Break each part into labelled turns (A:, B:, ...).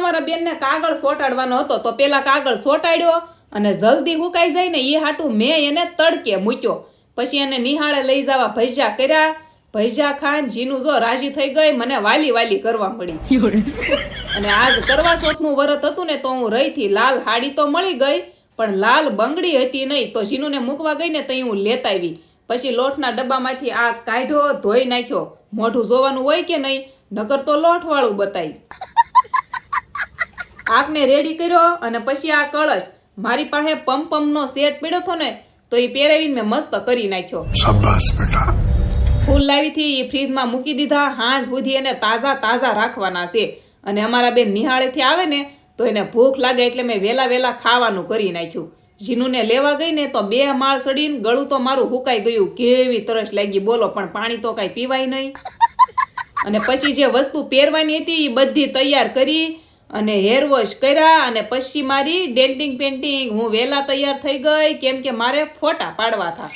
A: અમારા બેનને કાગળ સોટાડવાનો હતો, તો પેલા કાગળ સોટાડ્યો અને જલ્દી હુકાઈ જાય ને એ હાટું મેં એને તડકે મૂક્યો. પછી એને નિહાળે લઈ જવા ભૈજા કર્યા. ભૈજા ખાન, જીનું જો રાજી થઈ ગઈ, મને વાલી વાલી કરવા મળી. અને આજ કરવા ચોથનું વ્રત હતું ને તો હું રહીથી લાલ હાડી તો મળી ગઈ, પણ લાલ બંગડી હતી નહીં, તો જીનુને મૂકવા ગઈ ને તઈ હું લેતા આવી. પછી લોટના ડબ્બામાંથી આ કાઢ્યો, ધોઈ નાખ્યો. મોઢું જોવાનું હોય કે નહીં, નકર તો લોટવાળું બતાય. આગને રેડી કર્યો અને પછી આ કળશ મારી પાસે પમપમનો સેટ પડ્યો હતો ને તો એ પહેરાવીને મેં મસ્ત કરી નાખ્યો.
B: શાબાશ બેટા.
A: ફૂલ લાવી થી એ ફ્રીજમાં મૂકી દીધા હાજ સુધી એને તાજા તાજા રાખવાના છે. અને અમારા બેન નિહાળેથી આવે ને તો એને ભૂખ લાગે એટલે મેં વેલા વેલા ખાવાનું કરી નાખ્યું. જીનુને લેવા ગઈ ને તો બે માળ સડીને ગળું તો મારું હુકાઈ ગયું. કેવી તરસ લાગી બોલો પણ પાણી તો કાંઈ પીવાય નહીં. અને પછી જે વસ્તુ પહેરવાની હતી એ બધી તૈયાર કરી અને હેર વોશ કર્યા અને પછી મારી ડેન્ટિંગ પેન્ટિંગ હું વહેલા તૈયાર થઈ ગઈ કેમ કે મારે ફોટા પાડવા હતા.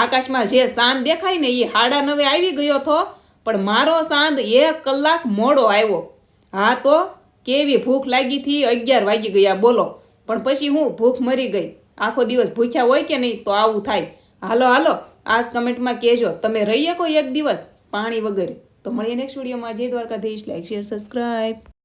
A: આકાશમાં જે સાંજ દેખાય ને એ હાડા નવે આવી ગયો હતો, પણ મારો સાંજ એક કલાક મોડો આવ્યો. હા તો કેવી ભૂખ લાગી હતી અગિયાર વાગી ગયા, બોલો. પણ પછી હું ભૂખ મરી ગઈ. આખો દિવસ ભૂખ્યા હોય કે નહીં તો આવું થાય. હાલો હાલો, આજ કમેન્ટમાં કહેજો, તમે રહી શકો એક દિવસ? પાણી વગર. તો મળીએ નેક્સ્ટ વિડીયોમાં જય દ્વારકાધીશ. Like share subscribe